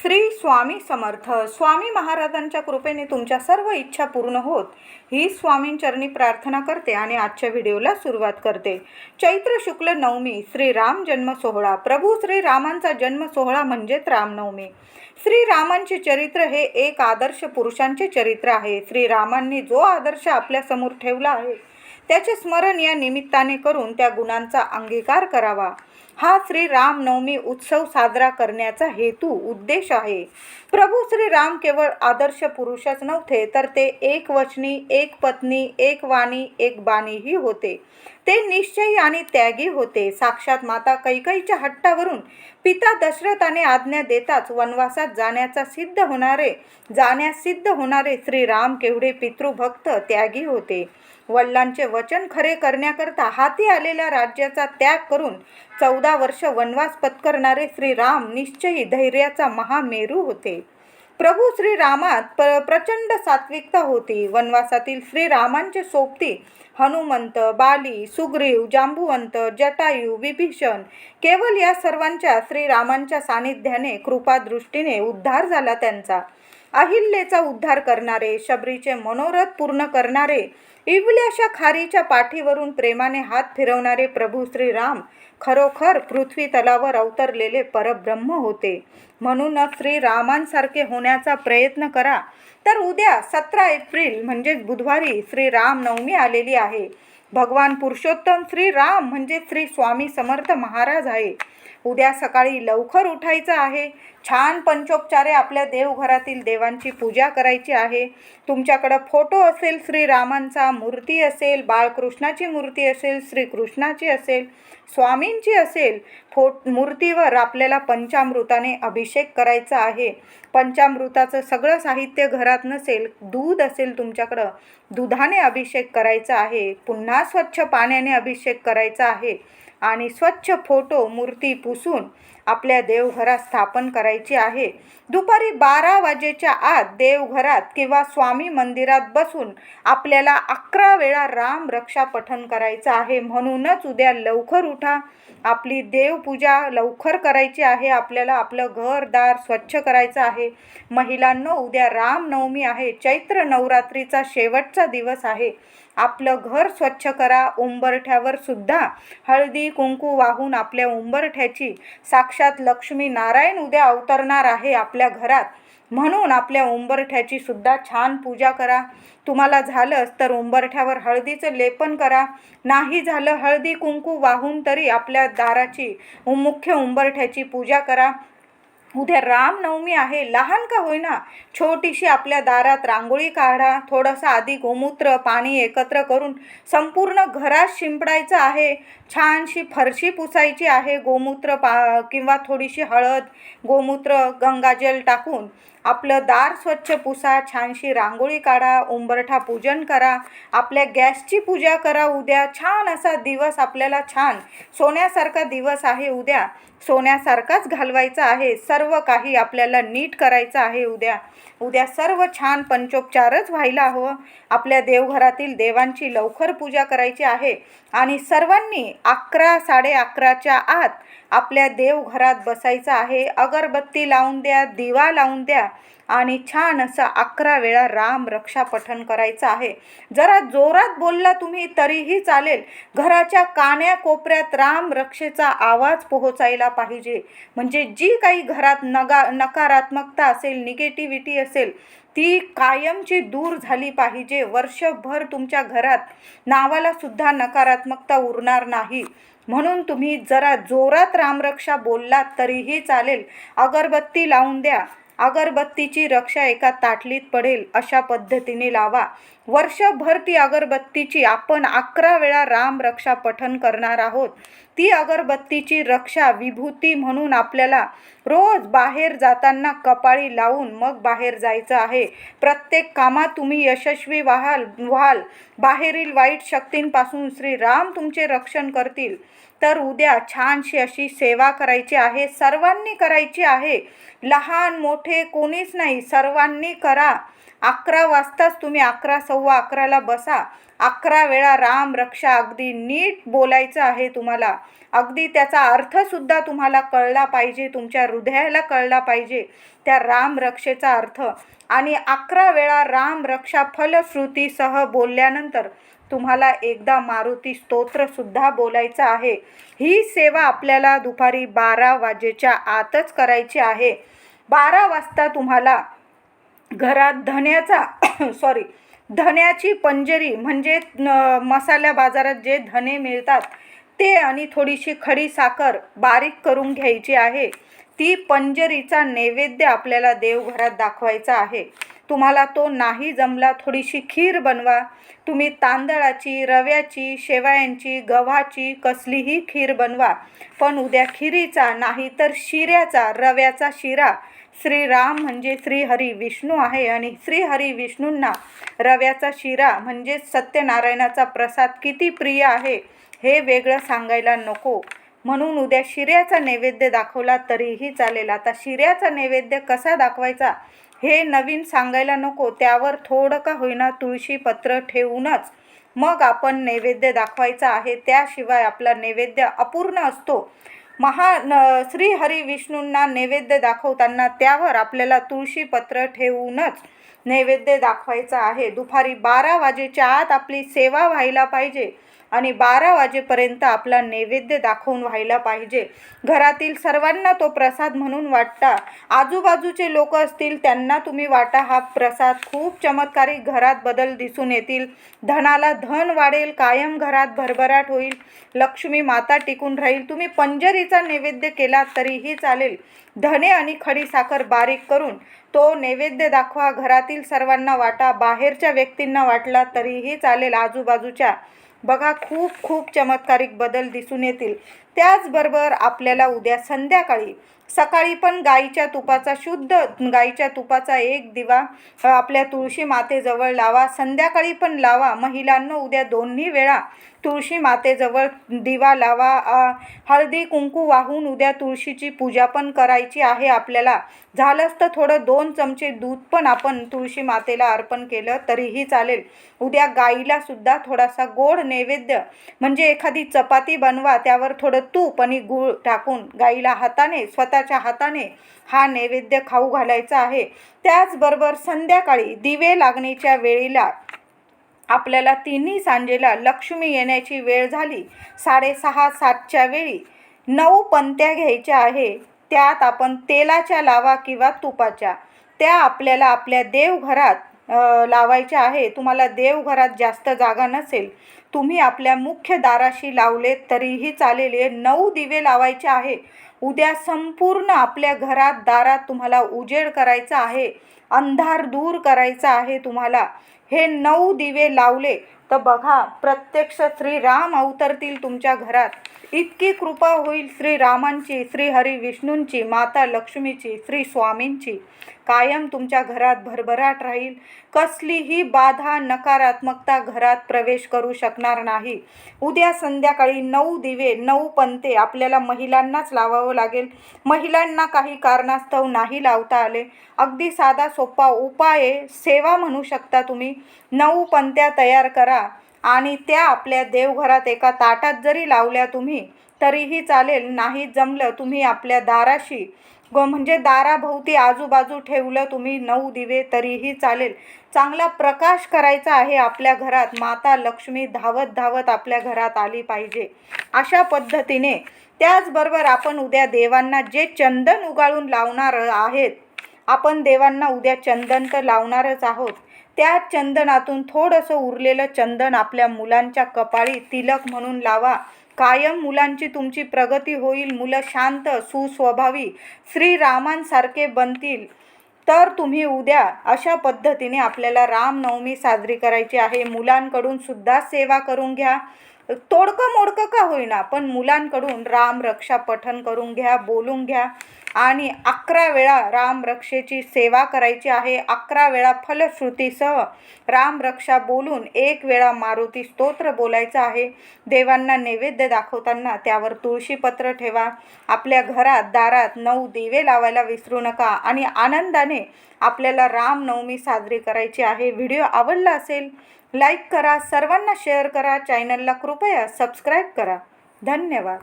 श्री स्वामी समर्थ. स्वामी महाराजांच्या कृपेने तुमच्या सर्व इच्छा पूर्ण होत. ही स्वामींचरणी प्रार्थना करते आणि आजच्या व्हिडिओला सुरुवात करते. चैत्र शुक्ल नवमी श्री राम जन्म सोहळा. प्रभू श्री रामांचा जन्म सोहळा म्हणजेच रामनवमी. श्री रामांचे चरित्र हे एक आदर्श पुरुषांचे चरित्र आहे. श्री रामांनी जो आदर्श आपल्यासमोर ठेवला आहे त्याचे स्मरण या निमित्ताने करून त्या गुणांचा अंगीकार करावा. हा श्री रामनवमी उत्सव साजरा करण्याचा हेतू उद्देश आहे. प्रभू श्री राम केवळ आदर्श पुरुषच नव्हते तर ते एक वचनी एक पत्नी एक वाणी एक बाणीही होते. ते निश्चयी आणि त्यागी होते. साक्षात माता कैकईच्या हट्टावरून पिता दशरथाने आज्ञा देताच वनवासात जाण्याचा सिद्ध होणारे जाण्यास सिद्ध होणारे श्रीराम केवढे पितृभक्त त्यागी होते. वडिलांचे वचन खरे करण्याकरता हाती आलेल्या राज्याचा त्याग करून चौदा वर्ष वनवास पत्करणारे श्रीराम निश्चयी धैर्याचा महामेरू होते. प्रभू श्रीरामात प्र प्रचंड सात्विकता होती. वनवासातील श्रीरामांचे सोबती हनुमंत बाली सुग्रीव जांबुवंत जटायू विभीषण केवळ या सर्वांच्या श्रीरामांच्या सानिध्याने कृपादृष्टीने उद्धार झाला त्यांचा. अहिल्याचा उद्धार करणारे शबरीचे मनोरथ पूर्ण करणारे इवल्याशा खारीच्या पाठीवरून प्रेमाने हात फिरवणारे प्रभू श्रीराम खरोखर पृथ्वी तलावर अवतरलेले परब्रह्म होते. म्हणूनच श्रीरामांसारखे होण्याचा प्रयत्न करा. तर उद्या सतरा एप्रिल म्हणजेच बुधवारी श्रीरामनवमी आलेली आहे. भगवान पुरुषोत्तम श्री राम म्हणजे श्री स्वामी समर्थ महाराज आहे. उद्या सकाळी लवकर उठायचं आहे. छान पंचोपचारे आपल्या देवघरातील देवांची पूजा करायची आहे. तुमच्याकडं फोटो असेल श्रीरामांचा मूर्ती असेल बाळकृष्णाची मूर्ती असेल श्रीकृष्णाची असेल. स्वामींची असेल फो मूर्तीवर आपल्याला पंचामृताने अभिषेक करायचा आहे. पंचामृताचं सगळं साहित्य घरात नसेल दूध असेल तुमच्याकडं दुधाने अभिषेक करायचा आहे. पुन्हा स्वच्छ पाण्याने अभिषेक करायचा आहे. आणि स्वच्छ फोटो मूर्ती पुसून आपल्या देवघरात स्थापन करायची आहे. दुपारी बारा वाजेच्या आत देवघरात किंवा स्वामी मंदिरात बसून आपल्याला अकरा वेळा राम रक्षा पठन करायचं आहे. म्हणूनच उद्या लवकर उठा. आपली देवपूजा लवकर करायची आहे. आपल्याला आपलं घरदार स्वच्छ करायचं आहे. महिलांनो उद्या रामनवमी आहे. चैत्र नवरात्रीचा शेवटचा दिवस आहे. आपलं घर स्वच्छ करा उंबरठ्यावर सुद्धा हळदी कुंकू वाहून आपल्या उंबरठ्याची साक्षात लक्ष्मी नारायण उद्या अवतरणार आहे आपल्या घरात. म्हणून आपल्या उंबरठ्याची सुद्धा छान पूजा करा. तुम्हाला झालंच तर उंबरठ्यावर हळदीचं लेपन करा. नाही झालं हळदी कुंकू वाहून तरी आपल्या दाराची मुख्य उंबरठ्याची पूजा करा. उद्या रामनवमी आहे. लहान का होईना? छोटीशी आपल्या दारात रांगोळी काढा. थोडंसं आधी गोमूत्र पाणी एकत्र करून संपूर्ण घरात शिंपडायचं आहे. छानशी फरशी पुसायची आहे. गोमूत्र पा किंवा थोडीशी हळद गोमूत्र गंगाजल टाकून. आपलं दार स्वच्छ पुसा छानशी रांगोळी काढा उंबरठा पूजन करा आपल्या गॅसची पूजा करा उद्या. छान असा दिवस आपल्याला छान. सोन्यासारखा दिवस आहे उद्या. सोन्यासारखाच घालवायचा आहे. सर्व काही आपल्याला नीट करायचं आहे उद्या. उद्या सर्व छान पंचोपचारच व्हायला हवं. आपल्या देवघरातील देवांची लवकर पूजा करायची आहे. आणि सर्वांनी अकरा साडे अकराच्या आत आपल्या देवघरात बसायचं आहे. अगरबत्ती लावून द्या दिवा लावून द्या. आणि छान असं अकरा वेळा राम रक्षा पठण करायचं आहे. जरा जोरात बोलला तुम्ही तरीही चालेल. घराच्या कान्या कोपऱ्यात राम रक्षेचा आवाज पोहोचायला पाहिजे. म्हणजे जी काही घरात नगा नकारात्मकता असेल निगेटिव्हिटी असेल ती कायमची दूर झाली पाहिजे. वर्षभर तुमच्या घरात नावाला सुद्धा नकारात्मकता उरणार नाही. म्हणून तुम्ही जरा जोरात रामरक्षा बोललात तरीही चालेल. अगरबत्ती लावून द्या. अगरबत्तीची रक्षा एका ताटलीत पडेल अशा पद्धतीने लावा. वर्षभर ती अगरबत्तीची आपण अकरा वेळा राम रक्षा पठन करणार आहोत. ती अगरबत्तीची रक्षा विभूती म्हणून आपल्याला रोज बाहेर जाताना कपाळी लावून मग बाहेर जायचं आहे. प्रत्येक कामात तुम्ही यशस्वी व्हाल व्हाल. बाहेरील वाईट शक्तींपासून श्रीराम तुमचे रक्षण करतील. तर उद्या छानशी अशी सेवा करायची आहे सर्वांनी करायची आहे. लहान मोठे कोणीच नाही सर्वांनी करा. अकरा वाजताच तुम्ही अकरा सव्वा अकराला बसा. अकरा वेळा राम रक्षा अगदी नीट बोलायचं आहे तुम्हाला. अगदी त्याचा अर्थसुद्धा तुम्हाला कळला पाहिजे तुमच्या हृदयाला कळला पाहिजे त्या राम रक्षेचा अर्थ. आणि अकरा वेळा राम रक्षा फलश्रुतीसह बोलल्यानंतर तुम्हाला एकदा मारुती स्तोत्रसुद्धा बोलायचं आहे. ही सेवा आपल्याला दुपारी बारा वाजेच्या आतच करायची आहे. बारा वाजता तुम्हाला घरात धण्याचा सॉरी धण्याची पंजरी म्हणजे मसाल्या बाजारात जे धने मिळतात ते आणि थोडीशी खडी साखर बारीक करून घ्यायची आहे. ती पंजरीचा नैवेद्य आपल्याला देवघरात दाखवायचा आहे. तुम्हाला तो नाही जमला थोडीशी खीर बनवा. तुम्ही तांदळाची रव्याची शेवयांची गव्हाची कसलीही खीर बनवा. पण उद्या खिरीचा नाही तर शिऱ्याचा रव्याचा शिरा श्रीराम म्हणजे श्रीहरी विष्णू आहे आणि श्रीहरी विष्णूंना रव्याचा शिरा म्हणजे सत्यनारायणाचा प्रसाद किती प्रिय आहे हे वेगळं सांगायला नको. म्हणून उद्या शिऱ्याचा नैवेद्य दाखवला तरीही चालेल. आता शिऱ्याचा नैवेद्य कसा दाखवायचा हे नवीन सांगायला नको. त्यावर थोडं का होईना तुळशी पत्र ठेवूनच मग आपण नैवेद्य दाखवायचा आहे. त्याशिवाय आपला नैवेद्य अपूर्ण असतो. महा न श्री हरी विष्णूंना नैवेद्य दाखवताना त्यावर आपल्याला तुळशी पत्र ठेवूनच नैवेद्य दाखवायचा आहे. दुपारी बारा वाजेच्या आत आपली सेवा व्हायला पाहिजे. आणि बारा वाजेपर्यंत आपला नैवेद्य दाखवून व्हायला पाहिजे. घरातील सर्वांना तो प्रसाद म्हणून वाटता. आजूबाजूचे लोक असतील त्यांना तुम्ही वाटा. हा प्रसाद खूप चमत्कारिक घरात बदल दिसून येतील. धनाला धन वाढेल कायम घरात भरभराट होईल. लक्ष्मी माता टिकून राहील. तुम्ही पंजरीचा नैवेद्य केला तरीही चालेल. धने आणि खडी साखर बारीक करून तो नैवेद्य दाखवा. घरातील सर्वांना वाटा. बाहेरच्या व्यक्तींना वाटला तरीही चालेल. आजूबाजूच्या बघा खूप खूप चमत्कारिक बदल दिसून येतील. त्याचबरोबर आपल्याला उद्या संध्याकाळी सकाळी पण गाईच्या तुपाचा शुद्ध गाईच्या तुपाचा एक दिवा आपल्या तुळशी मातेजवळ लावा. संध्याकाळी पण लावा. महिलांना उद्या दोन्ही वेळा तुळशी मातेजवळ दिवा लावा. हळदी कुंकू वाहून उद्या तुळशीची पूजा पण करायची आहे आपल्याला. झालंच तर थोडं दोन चमचे दूध पण आपण तुळशी मातेला अर्पण केलं तरीही चालेल. उद्या गाईला सुद्धा थोडासा गोड नैवेद्य म्हणजे एखादी चपाती बनवा त्यावर थोडं तूप आणि गूळ टाकून गाईला हाताने स्वतः स्वतःच्या हाताने हा नैवेद्य खाऊ घालायचा आहे. त्याचबरोबर संध्याकाळी दिवे लागणीच्या वेळेला आपल्याला तिन्ही सांजेला लक्ष्मी येण्याची वेळ झाली. साडेसहा सातच्या वेळी नऊ पंत्या घ्यायच्या आहे. त्यात आपण तेलाच्या लावा किंवा तुपाच्या. त्या आपल्याला आपल्या देवघरात लावायच्या आहे. तुम्हाला देवघरात जास्त जागा नसेल. तुम्ही आपल्या मुख्य दाराशी लावले तरीही चालेल. हे नऊ दिवे लावायचे आहे. उद्या संपूर्ण आपल्या घरात दारात तुम्हाला उजेड करायचा आहे अंधार दूर करायचा आहे तुम्हाला. हे नऊ दिवे लावले तर बघा प्रत्यक्ष श्रीराम अवतरतील तुमच्या घरात. इतकी कृपा होईल श्रीरामांची श्री हरी विष्णूंची माता लक्ष्मीची श्री स्वामींची. कायम तुमच्या घरात भरभराट राहील. कसलीही बाधा नकारात्मकता घरात प्रवेश करू शकणार नाही. उद्या संध्याकाळी नऊ दिवे नऊ पंते आपल्याला महिलांनाच लावावं लागेल. महिलांना काही कारणास्तव नाही लावता आले. अगदी साधा सोपा उपाय सेवा म्हणू शकता तुम्ही. नऊ पंत्या तयार करा. आणि त्या आपल्या देवघरात एका ताटात जरी लावल्या तुम्ही तरीही चालेल. नाही जमलं तुम्ही आपल्या दाराशी ग म्हणजे दाराभोवती आजूबाजू ठेवलं तुम्ही नऊ दिवे तरीही चालेल. चांगला प्रकाश करायचा आहे आपल्या घरात. माता लक्ष्मी धावत धावत आपल्या घरात आली पाहिजे. अशा पद्धतीने त्याचबरोबर आपण उद्या देवांना जे चंदन उगाळून लावणार आहेत आपण देवांना उद्या चंदन तर लावणारच आहोत. त्या चंदनातून थोडंसं उरलेलं चंदन आपल्या मुलांच्या कपाळी तिलक म्हणून लावा. कायम मुलांची तुमची प्रगती होईल. मुलं शांत सुस्वभावी श्रीरामांसारखे बनतील. तर तुम्ही उद्या अशा पद्धतीने आपल्याला रामनवमी साजरी करायची आहे. मुलांकडून सुद्धा सेवा करून घ्या. तोडकं मोडकं का होईना पण मुलांकडून राम रक्षा पठन करून घ्या बोलून घ्या. आणि अकरा वेळा रामरक्षेची सेवा करायची आहे. अकरा वेळा फलश्रुतीसह रामरक्षा बोलून एक वेळा मारुती स्तोत्र बोलायचं आहे. देवांना नैवेद्य दाखवताना त्यावर तुळशीपत्र ठेवा. आपल्या घरात दारात नऊ दिवे लावायला विसरू नका आणि आनंदाने आपल्याला रामनवमी साजरी करायची आहे. व्हिडिओ आवडला असेल लाईक करा सर्वांना शेअर करा चॅनलला कृपया सबस्क्राईब करा. धन्यवाद.